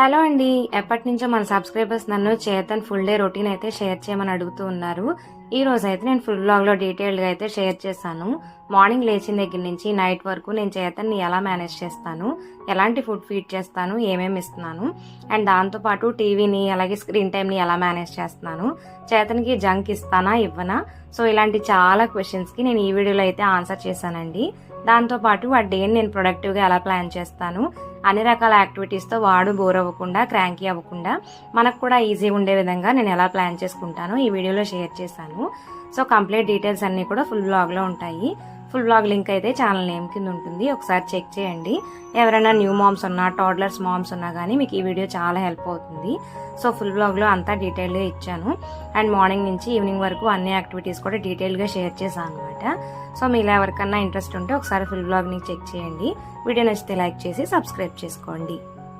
Hello అండి. ఎప్పటి నుంచో మన సబ్స్క్రైబర్స్ నన్ను చేతన్ ఫుల్ డే రొటీన్ అయితే షేర్ చేయమని అడుగుతూ ఉన్నారు. ఈ రోజు అయితే నేను ఫుల్ బ్లాగ్లో డీటెయిల్డ్గా అయితే షేర్ చేశాను. మార్నింగ్ లేచిన దగ్గర నుంచి నైట్ వరకు నేను చేతన్ని ఎలా మేనేజ్ చేస్తాను ఎలాంటి ఫుడ్ ఫీడ్ చేస్తాను ఏమేమి ఇస్తున్నాను అండ్ దాంతోపాటు టీవీని అలాగే స్క్రీన్ టైంని ఎలా మేనేజ్ చేస్తున్నాను చేతనికి జంక్ ఇస్తానా ఇవ్వనా? సో ఇలాంటి చాలా క్వశ్చన్స్కి నేను ఈ వీడియోలో అయితే ఆన్సర్ చేశానండి. దాంతోపాటు ఆ డేని నేను ప్రొడక్టివ్గా ఎలా ప్లాన్ చేస్తాను అన్ని రకాల యాక్టివిటీస్తో వాడు బోర్ అవ్వకుండా క్రాంకీ అవ్వకుండా మనకు కూడా ఈజీ ఉండే విధంగా నేను ఎలా ప్లాన్ చేసుకుంటానో ఈ వీడియోలో షేర్ చేశాను. సో కంప్లీట్ డీటెయిల్స్ అన్నీ కూడా ఫుల్ బ్లాగ్లో ఉంటాయి. ఫుల్ బ్లాగ్ లింక్ అయితే ఛానల్ నేమ్ కింద ఉంటుంది. ఒకసారి చెక్ చేయండి. ఎవరైనా న్యూ మామ్స్ ఉన్నా టాడ్లర్స్ మామ్స్ ఉన్నా కానీ మీకు ఈ వీడియో చాలా హెల్ప్ అవుతుంది. సో ఫుల్ బ్లాగ్లో అంతా డీటెయిల్గా ఇచ్చాను. అండ్ మార్నింగ్ నుంచి ఈవినింగ్ వరకు అన్ని యాక్టివిటీస్ కూడా డీటెయిల్గా షేర్ చేశాను అనమాట సో మీలో ఎవరికన్నా ఇంట్రెస్ట్ ఉంటే ఒకసారి ఫుల్ బ్లాగ్ని చెక్ చేయండి. వీడియో నచ్చితే లైక్ చేసి సబ్స్క్రైబ్ చేసుకోండి.